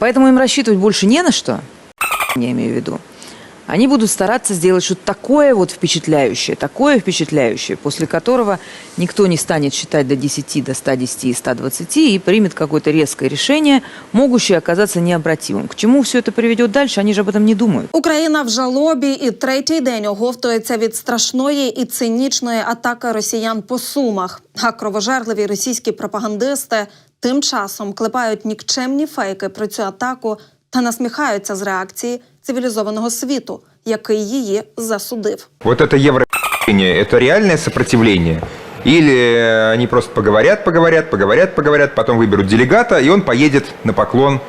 Поэтому им рассчитывать больше не на что, я имею в виду. Они будут стараться сделать что-то такое вот впечатляющее, такое впечатляющее, после которого никто не станет считать до 10, до 110 и 120 и примет какое-то резкое решение, могущее оказаться необратимым. К чему все это приведет дальше, они же об этом не думают. Україна в жалобі і третій день оговтується від страшної і цинічної атаки росіян по сумах. А кровожерливі російські пропагандисти тим часом клепають нікчемні фейки про цю атаку та насміхаються з реакції цивілізованого світу, який її засудив. Вот это евро это реальное сопротивление? Или они просто поговорят, поговорят, поговорят, поговорят, потом выберут делегата, и он поедет на поклон,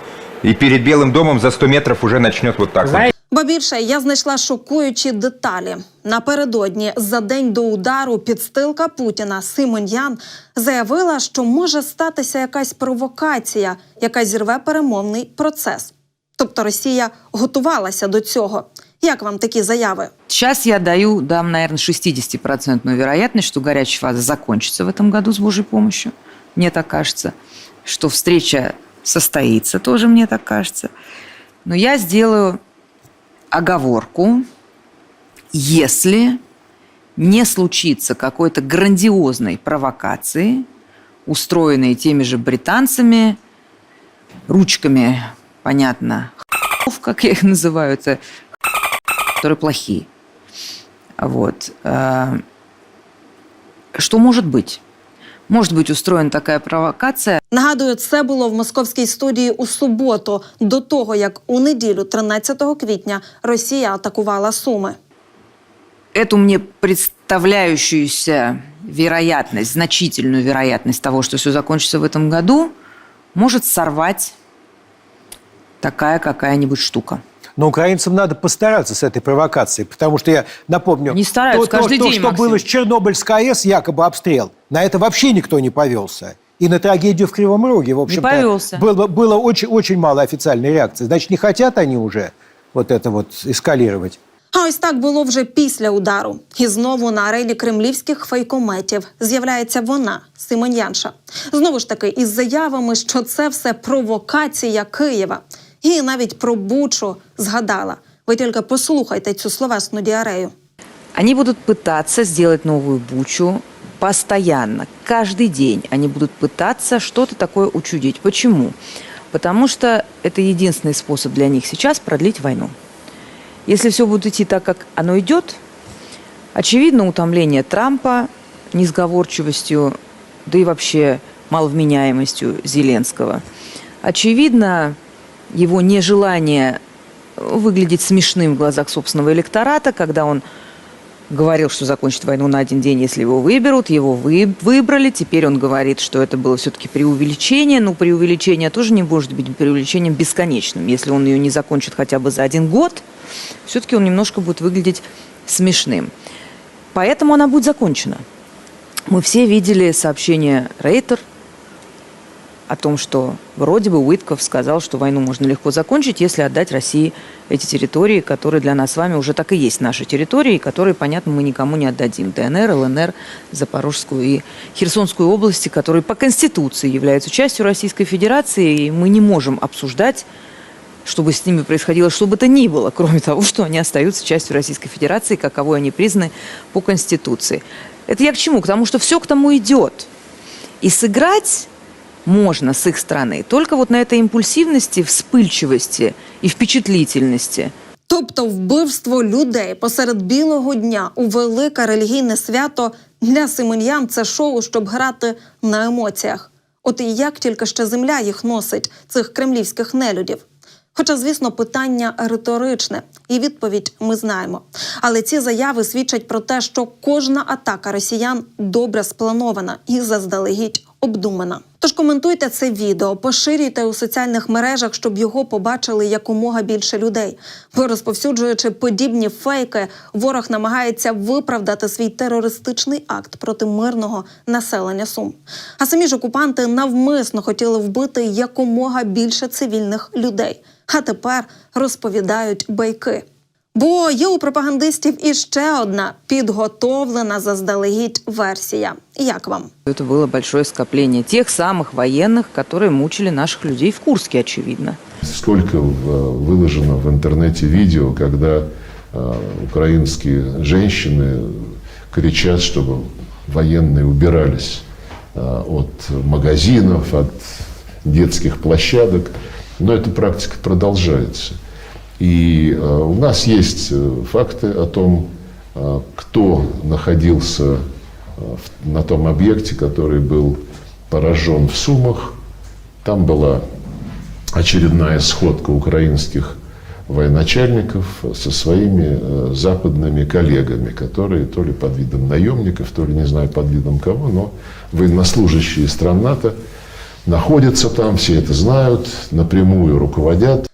и перед Белым домом за 100 метров уже начнет вот так вот. Знаете, Ба більше я знайшла шокуючі деталі. Напередодні, за день до удару, підстилка Путіна Симон Ян заявила, що може статися якась провокація, яка зірве перемовний процес. Тобто Росія готувалася до цього. Як вам такі заяви? Сейчас я даю, дам, наверное, 60% вероятность, что горячая фаза закончится в этом году с Божьей помощью. Мне так кажется. Что встреча состоится, тоже мне так кажется. Но я сделаю оговорку, если не случится какой-то грандиозной провокации, устроенной теми же британцами, ручками, понятно, как я их называю, это которые плохие. Вот. Э, Что может быть? Может быть устроена такая провокация, Нагадую, це було в московській студії у суботу, до того як у неділю, 13 квітня, Росія атакувала Суми. эту мне представляющуюся вероятность, значительную вероятность того, что все закончится в этом году, может сорвать такая какая-нибудь штука. Но украинцам надо постараться с этой провокацией, потому что я напомню, Не стараются, то, то- каждый то, день, что Максим. было с Чернобыльской АЭС, якобы обстрел, на это вообще никто не повелся. И на трагедию в Кривом Роге, в общем повелся. было, было очень, очень мало официальной реакции. Значит, не хотят они уже вот это вот эскалировать. А ось так було вже після удару. І знову на арені кремлівських фейкометів з'являється вона, Симонянша. Знову ж таки, із заявами, що це все провокація Києва. І навіть про Бучу згадала. Ви тільки послухайте цю словесну діарею. Они будут пытаться сделать новую бучу постоянно, каждый день они будут пытаться что-то такое учудить. Почему? Потому что это единственный способ для них сейчас продлить войну. Если все будет идти так, как оно идет, очевидно утомление Трампа несговорчивостью, да и вообще маловменяемостью Зеленского. Очевидно его нежелание выглядеть смешным в глазах собственного электората, когда он говорил, что закончит войну на один день, если его выберут. Его вы, выбрали. Теперь он говорит, что это было все-таки преувеличение. Но преувеличение тоже не может быть преувеличением бесконечным. Если он ее не закончит хотя бы за один год, все-таки он немножко будет выглядеть смешным. Поэтому она будет закончена. Мы все видели сообщение Рейтер о том, что вроде бы Уитков сказал, что войну можно легко закончить, если отдать России эти территории, которые для нас с вами уже так и есть наши территории, которые, понятно, мы никому не отдадим. ДНР, ЛНР, Запорожскую и Херсонскую области, которые по Конституции являются частью Российской Федерации, и мы не можем обсуждать чтобы с ними происходило что бы то ни было, кроме того, что они остаются частью Российской Федерации, каковой они признаны по Конституции. Это я к чему? К тому, что все к тому идет. И сыграть можно с их стороны только вот на этой импульсивности, вспыльчивости и впечатлительности. Тобто вбивство людей посеред білого дня у велике релігійне свято для Симоньян це шоу, щоб грати на емоціях. От і як тільки ще земля їх носить, цих кремлівських нелюдів. Хоча, звісно, питання риторичне, і відповідь ми знаємо. Але ці заяви свідчать про те, що кожна атака росіян добре спланована і заздалегідь обдумана. Тож коментуйте це відео, поширюйте у соціальних мережах, щоб його побачили якомога більше людей. Бо розповсюджуючи подібні фейки, ворог намагається виправдати свій терористичний акт проти мирного населення Сум. А самі ж окупанти навмисно хотіли вбити якомога більше цивільних людей. А тепер розповідають байки. Бо є у пропагандистів іще одна підготовлена заздалегідь версія. Як вам? Это было большое скопление тех самых военных, которые мучили наших людей в Курске, очевидно. Сколько в- выложено в интернете видео, когда э, украинские женщины кричат, чтобы военные убирались э, от магазинов, от детских площадок. Но эта практика продолжается. И э, у нас есть э, факты о том, э, кто находился на том объекте, который был поражен в Сумах. Там была очередная сходка украинских военачальников со своими западными коллегами, которые то ли под видом наемников, то ли не знаю под видом кого, но военнослужащие стран НАТО находятся там, все это знают, напрямую руководят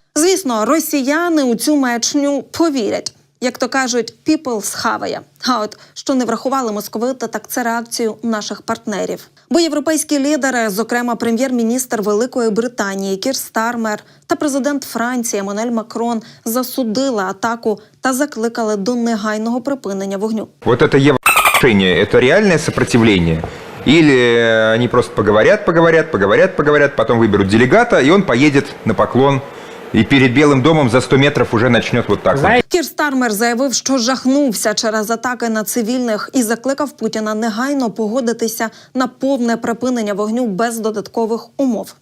Звісно, росіяни у цю мечню повірять. Як то кажуть, people схаває. А от що не врахували московити, так це реакцію наших партнерів. Бо європейські лідери, зокрема прем'єр-міністр Великої Британії Кір Стармер та президент Франції Еммануель Макрон, засудили атаку та закликали до негайного припинення вогню. Вот это еврошение, это реальное сопротивление? Или они просто поговорят, поговорят, поговорят, поговорят, потом выберут делегата, и он поедет на поклон, и перед Белым домом за 100 метров уже начнет вот так. Кір Стармер заявив, що жахнувся через атаки на цивільних і закликав Путіна негайно погодитися на повне припинення вогню без додаткових умов.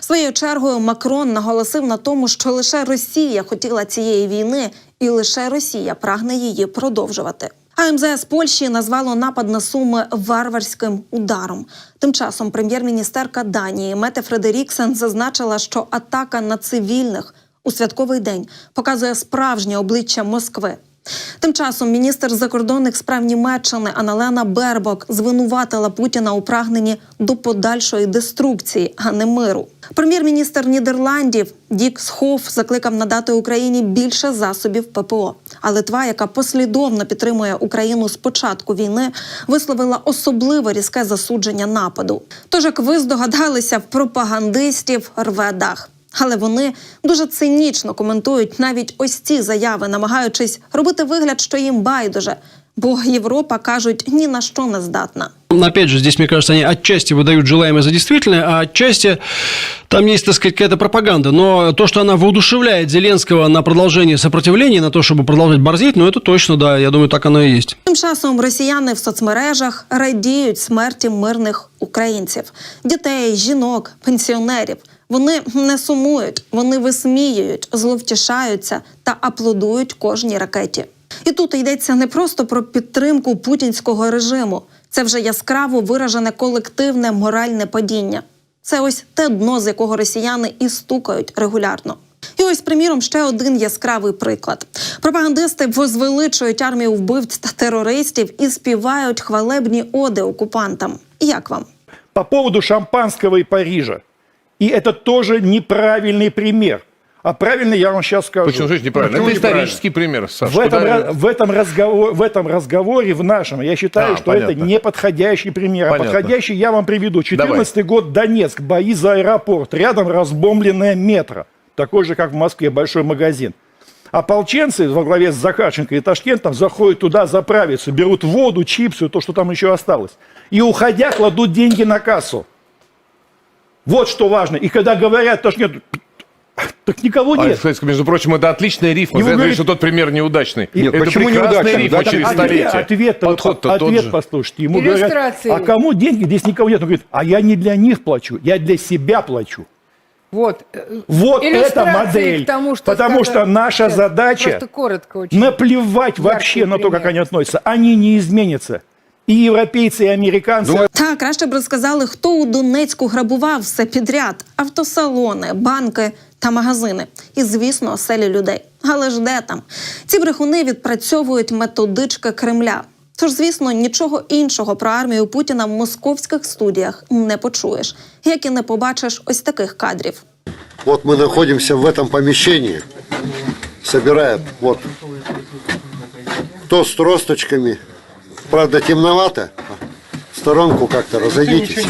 Своєю чергою Макрон наголосив на тому, що лише Росія хотіла цієї війни, і лише Росія прагне її продовжувати. А МЗС Польщі назвало напад на Суми варварським ударом. Тим часом прем'єр-міністерка Данії Мете Фредеріксен зазначила, що атака на цивільних у святковий день показує справжнє обличчя Москви. Тим часом міністр закордонних справ Німеччини Аналена Бербок звинуватила Путіна у прагненні до подальшої деструкції, а не миру. Прем'єр-міністр Нідерландів Дік Схоф закликав надати Україні більше засобів ППО. А Литва, яка послідовно підтримує Україну з початку війни, висловила особливо різке засудження нападу. Тож, як ви здогадалися, в пропагандистів рве дах. Але вони дуже цинічно коментують навіть ось ці заяви, намагаючись робити вигляд, що їм байдуже, бо Європа кажуть ні на що не здатна. Опять же, здесь, мне кажется, они отчасти выдают желаемое за действительное, а отчасти там есть, так сказать, какая-то пропаганда. Но то, что она воодушевляет Зеленского на продолжение сопротивления, на то, чтобы продолжать борзеть, ну, это точно, да, я думаю, так оно и есть. Тим часом росіяни в соцмережах радіють смерті мирних українців, дітей, жінок, пенсіонерів. вони не сумують, вони висміюють, зловтішаються та аплодують кожній ракеті. І тут йдеться не просто про підтримку путінського режиму, це вже яскраво виражене колективне моральне падіння. Це ось те дно, з якого росіяни і стукають регулярно. І ось, приміром, ще один яскравий приклад. Пропагандисти возвеличують армію вбивць та терористів і співають хвалебні оди окупантам. Як вам? По поводу шампанского и Парижа. И это тоже неправильный пример. А правильный я вам сейчас скажу. Почему же неправильно? Почему Это неправильно? исторический пример, Саша. В этом, ра- в, этом разговор, в этом разговоре, в нашем, я считаю, А, что это понятно. неподходящий пример. Понятно. А подходящий я вам приведу. 14 год, Донецк, бои за аэропорт, рядом разбомбленное метро, такой же, как в Москве, большой магазин. Ополченцы во главе с Захарченко и Ташкентом заходят туда заправиться, берут воду, чипсы, то, что там еще осталось. И уходя, кладут деньги на кассу. Вот что важно. И когда говорят, Ташкент, так никого А, нет. кстати, между прочим, это отличная рифма. Его говорит- что тот пример неудачный. Нет, это почему неудачный? рифма Да, через столетие. Ответ, Подход-то ответ же. послушайте. Ему говорят, а кому деньги? Здесь никого нет. Он говорит, а я не для них плачу, я для себя плачу. Вот. э, Вот это иллюстрации модель. к тому, что Потому сказал- что наша задача Просто коротко очень. наплевать вообще на то, как пример. они относятся. Они не изменятся. И европейцы, и американцы. Та краще б розказали, хто у Донецьку грабував все підряд: автосалони, банки та магазини. І, звісно, оселі людей. Але ж де там? Ці брехуни відпрацьовують методички Кремля. Тож, звісно, нічого іншого про армію Путіна в московських студіях не почуєш, як і не побачиш ось таких кадрів. Вот мы находимся в этом помещении, собираем, вот, то с тросточками, правда темновато, в сторонку как-то разойдитесь.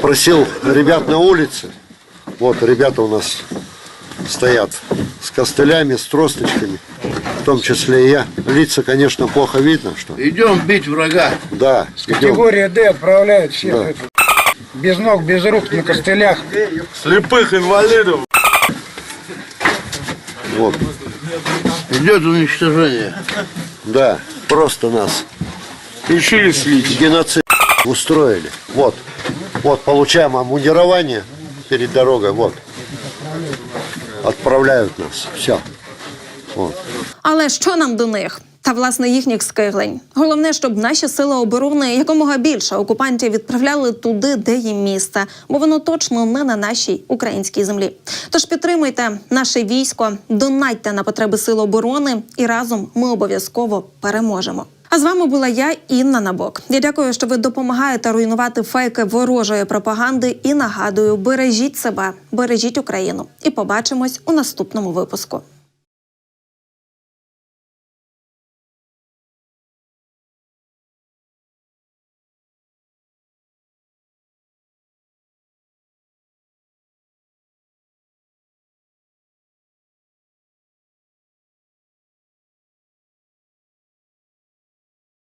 Просил ребят на улице, вот ребята у нас стоят с костылями, с тросточками, в том числе и я. Лица, конечно, плохо видно, что Идем бить врага. да, идем. Категория D отправляют всех. Без ног, без рук, на костылях. Вот. Идет уничтожение. Да, просто нас Решили слить. геноцид устроили. Вот. Вот, получаем обмундирование перед дорогой. Вот. Отправляют нас. Все. Вот. Але що нам до них? Та власне їхніх скиглень. Головне, щоб наші сили оборони якомога більше окупантів відправляли туди, де їм місце, бо воно точно не на нашій українській землі. Тож підтримуйте наше військо, донатьте на потреби сил оборони, і разом ми обов'язково переможемо. А з вами була я, Інна Набок. Я дякую, що ви допомагаєте руйнувати фейки ворожої пропаганди. І нагадую, бережіть себе, бережіть Україну. І побачимось у наступному випуску.